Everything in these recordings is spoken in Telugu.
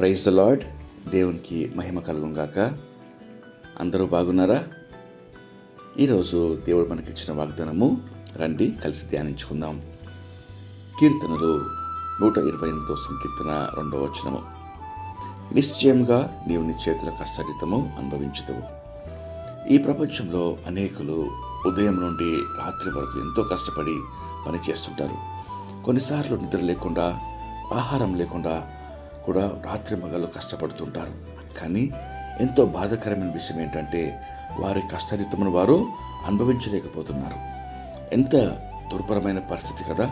Praise the lord. దేవునికి మహిమ కలుగుగాక అందరూ బాగున్నారా? ఈరోజు దేవుడు మనకిచ్చిన వాగ్దానము రండి కలిసి ధ్యానించుకుందాం. కీర్తనలు నూట ఇరవై ఎనిమిదో సంకీర్తన రెండవ వచనము. నిశ్చయంగా నీవు నీ చేతుల కష్టరితము అనుభవించదువు. ఈ ప్రపంచంలో అనేకులు ఉదయం నుండి రాత్రి వరకు ఎంతో కష్టపడి పని చేస్తుంటారు కొన్నిసార్లు నిద్ర లేకుండా ఆహారం లేకుండా కూడా రాత్రి మగలు కష్టపడుతుంటారు. కానీ ఎంతో బాధాకరమైన విషయం ఏంటంటే వారి కష్టరితమును వారు అనుభవించలేకపోతున్నారు. ఎంత దుర్భరమైన పరిస్థితి కదా!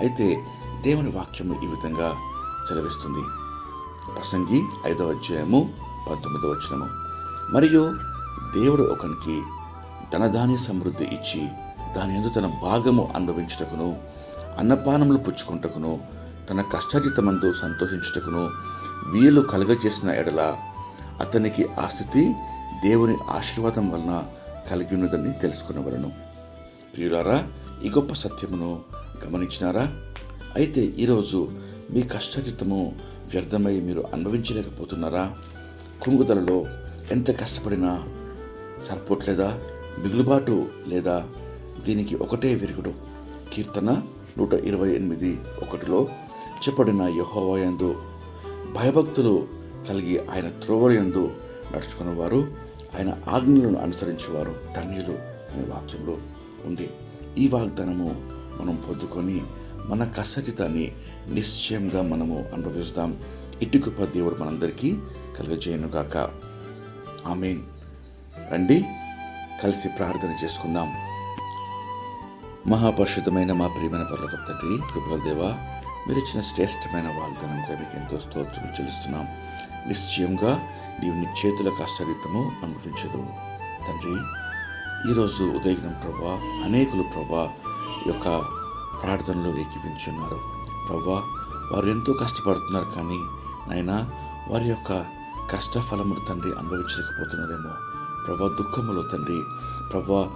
అయితే దేవుని వాక్యము ఈ విధంగా చదివిస్తుంది ప్రసంగి ఐదవ అధ్యాయము పంతొమ్మిదవ వచనము. మరియు దేవుడు ఒకనికి ధనధాన్య సమృద్ధి ఇచ్చి దాని ఎందు తన భాగము అనుభవించుటకును అన్నపానములు పుచ్చుకుంటకును తన కష్టజితమందు సంతోషించుటకును వీలు కలగజేసిన ఎడల అతనికి ఆ స్థితి దేవుని ఆశీర్వాదం వలన కలిగి ఉన్నదని తెలుసుకునవలను. ప్రియులారా ఈ గొప్ప సత్యమును గమనించినారా? అయితే ఈరోజు మీ కష్టజితము వ్యర్థమై మీరు అనుభవించలేకపోతున్నారా? కుంగుదలలో ఎంత కష్టపడినా సరిపోట్లేదా? మిగులుబాటు లేదా? దీనికి ఒకటే విరుగుడు. కీర్తన నూట ఇరవై ఎనిమిది ఒకటిలో చెప్పబడిన యహోవయందు భయభక్తులు కలిగి ఆయన త్రోవయందు నడుచుకున్నవారు ఆయన ఆజ్ఞలను అనుసరించేవారు ధన్యులు అనే వాక్యంలో ఉంది. ఈ వాగ్దానము మనం పొందుకొని మన కష్టజితాన్ని నిశ్చయంగా మనము అనుభవిస్తాం. ఇటు కృప దేవుడు మనందరికీ కలుగజేయనుగాక ఆమెన్. రండి కలిసి ప్రార్థన చేసుకుందాం. మహాపరిషితమైన మా ప్రియమైన పర్లకు తండ్రి మీరు ఇచ్చిన శ్రేష్టమైన వాగ్దానంగా మీకు ఎంతో స్తోత్రం చెల్లిస్తున్నాం. నిశ్చయంగా నీవు నీ చేతుల కష్టరితము అనుభవించదు తండ్రి ఈరోజు ఉదయం ప్రభా అనేకులు ప్రభా యొక్క ప్రార్థనలో ఏకీపించున్నారు ప్రభా వారు ఎంతో కష్టపడుతున్నారు కానీ నాయన వారి యొక్క కష్టఫలములు తండ్రి అనుభవించలేకపోతున్నారేమో. ప్రభా దుఃఖములో తండ్రి ప్రభా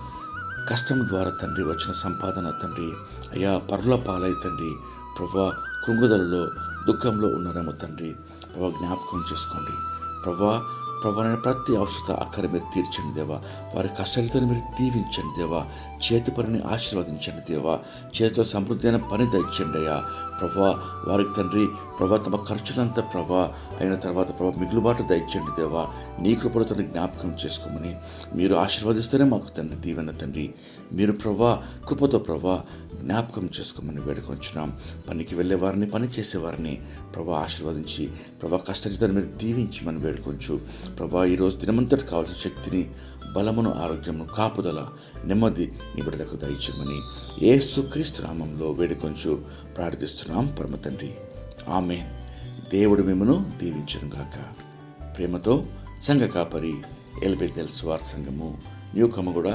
కష్టం ద్వారా తండ్రి వచ్చిన సంపాదన తండ్రి అయ్యా పరుల పాలై తండ్రి ప్రభా కృంగుదలలో దుఃఖంలో ఉన్నారేమో తండ్రి ప్రభా జ్ఞాపకం చేసుకోండి. ప్రభా ప్రభా ప్రతి అవసరత అక్కడ మీరు తీర్చండి దేవా. వారి కష్టాలతో మీరు దీవించండి దేవా. చేతి పనిని ఆశీర్వదించండి దేవా. చేతితో సమృద్ధి అయిన పని దయచండి అయ్యా. ప్రభా వారికి తండ్రి ప్రభా తమ ఖర్చులంతా ప్రభా అయిన తర్వాత ప్రభా మిగులుబాటు దయచండి దేవా. నీ కృపలతో జ్ఞాపకం చేసుకోమని మీరు ఆశీర్వదిస్తేనే మాకు తండ్రి దీవెన తండ్రి. మీరు ప్రభా కృపతో ప్రభా జ్ఞాపకం చేసుకోమని వేడుకొంచున్నాం. పనికి వెళ్ళే వారిని పని చేసేవారిని ప్రభా ఆశీర్వదించి ప్రభా కష్టజితాన్ని మీరు దీవించమని వేడుకొంచు. ప్రభా ఈరోజు దినమంతటి కావాల్సిన శక్తిని బలమును ఆరోగ్యమును కాపుదల నెమ్మది నీ బిడ్డలకు దయచేయమని ఏసుక్రీస్తు నామంలో వేడుకొంచు ప్రార్థిస్తున్నాం. పరమ తండ్రి ఆమె దేవుడు మిమ్మను దీవించను గాక. ప్రేమతో సంఘ కాపరి ఎల్బెతెల్ స్వార్థ సంఘము న్యూ కమగూడ